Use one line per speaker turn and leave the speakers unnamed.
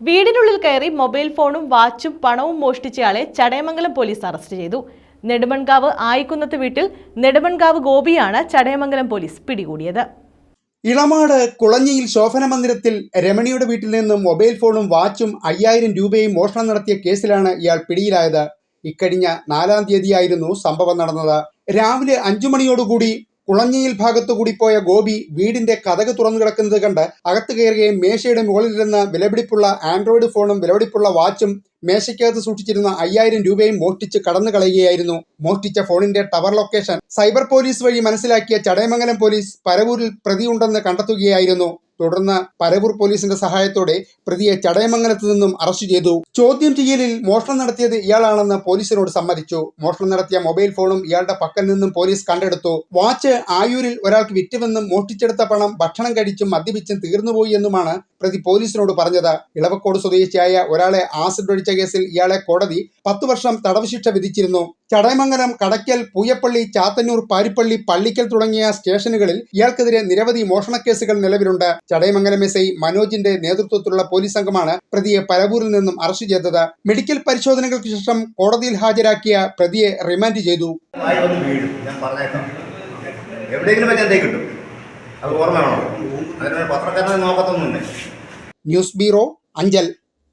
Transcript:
വീടിനുള്ളിൽ കയറി മൊബൈൽ ഫോണും വാച്ചും പണവും മോഷ്ടിച്ചയാളെ ചടയമംഗലം പോലീസ് അറസ്റ്റ് ചെയ്തു. നെടുമൺകാവ് ആയിക്കുന്നത്ത് വീട്ടിൽ നെടുമൺകാവ് ഗോപിയാണ് ചടയമംഗലം പോലീസ് പിടികൂടിയത്.
ഇളമാട് കുളഞ്ഞിയിൽ ശോഭന മന്ദിരത്തിൽ രമണിയുടെ വീട്ടിൽ നിന്നും മൊബൈൽ ഫോണും വാച്ചും അയ്യായിരം രൂപയും മോഷണം നടത്തിയ കേസിലാണ് ഇയാൾ പിടിയിലായത്. ഇക്കഴിഞ്ഞ നാലാം തീയതിയായിരുന്നു സംഭവം നടന്നത്. രാവിലെ അഞ്ചു മണിയോടുകൂടി കുളഞ്ഞിയിൽ ഭാഗത്തുകൂടി പോയ ഗോപി വീടിന്റെ കഥക് തുറന്നു കിടക്കുന്നത് കണ്ട് അകത്ത് കയറുകയും മേശയുടെ മുകളിലിരുന്ന വിലപിടിപ്പുള്ള ആൻഡ്രോയിഡ് ഫോണും വിലപിടിപ്പുള്ള വാച്ചും മേശയ്ക്കകത്ത് സൂക്ഷിച്ചിരുന്ന അയ്യായിരം രൂപയും മോഷ്ടിച്ച് കടന്നു കളയുകയായിരുന്നു. മോഷ്ടിച്ച ഫോണിന്റെ ടവർ ലൊക്കേഷൻ സൈബർ പോലീസ് വഴി മനസ്സിലാക്കിയ ചടയമംഗലം പോലീസ് പരവൂരിൽ പ്രതിയുണ്ടെന്ന് കണ്ടെത്തുകയായിരുന്നു. തുടർന്ന് പരവൂർ പോലീസിന്റെ സഹായത്തോടെ പ്രതിയെ ചടയമംഗലത്ത് നിന്നും അറസ്റ്റ് ചെയ്തു. ചോദ്യം ചെയ്യലിൽ മോഷണം നടത്തിയത് ഇയാളാണെന്ന് പോലീസിനോട് സമ്മതിച്ചു. മോഷണം നടത്തിയ മൊബൈൽ ഫോണും ഇയാളുടെ പക്കൽ നിന്നും പോലീസ് കണ്ടെടുത്തു. വാച്ച് ആയൂരിൽ ഒരാൾക്ക് വിറ്റുവെന്നും മോഷ്ടിച്ചെടുത്ത പണം ഭക്ഷണം കഴിച്ചും മദ്യപിച്ചും തീർന്നുപോയി എന്നുമാണ് പ്രതി പോലീസിനോട് പറഞ്ഞത് ഇളവക്കോട് സ്വദേശിയായ ഒരാളെ ആസിഡ് ഒഴിച്ച കേസിൽ ഇയാളെ കോടതി പത്തു വർഷം തടവ് ശിക്ഷ വിധിച്ചിരുന്നു. ചടയമംഗലം കടയ്ക്കൽ പൂയപ്പള്ളി ചാത്തന്നൂർ പാരിപ്പള്ളി പള്ളിക്കൽ തുടങ്ങിയ സ്റ്റേഷനുകളിൽ ഇയാൾക്കെതിരെ നിരവധി മോഷണ കേസുകൾ നിലവിലുണ്ട്. ചടയമംഗലം എസ് ഐ മനോജിന്റെ നേതൃത്വത്തിലുള്ള പോലീസ് സംഘമാണ് പ്രതിയെ പരവൂരിൽ നിന്നും അറസ്റ്റ് ചെയ്തത്. മെഡിക്കൽ പരിശോധനകൾക്ക് ശേഷം കോടതിയിൽ ഹാജരാക്കിയ പ്രതിയെ റിമാൻഡ് ചെയ്തു.
എവിടെയെങ്കിലും വെച്ച് എന്തേ കിട്ടും. അത് ഓർമ്മ വേണോ? അതിന് പത്രക്കാരനെ നോക്കത്തൊന്നുമില്ല?
News bureau Anchal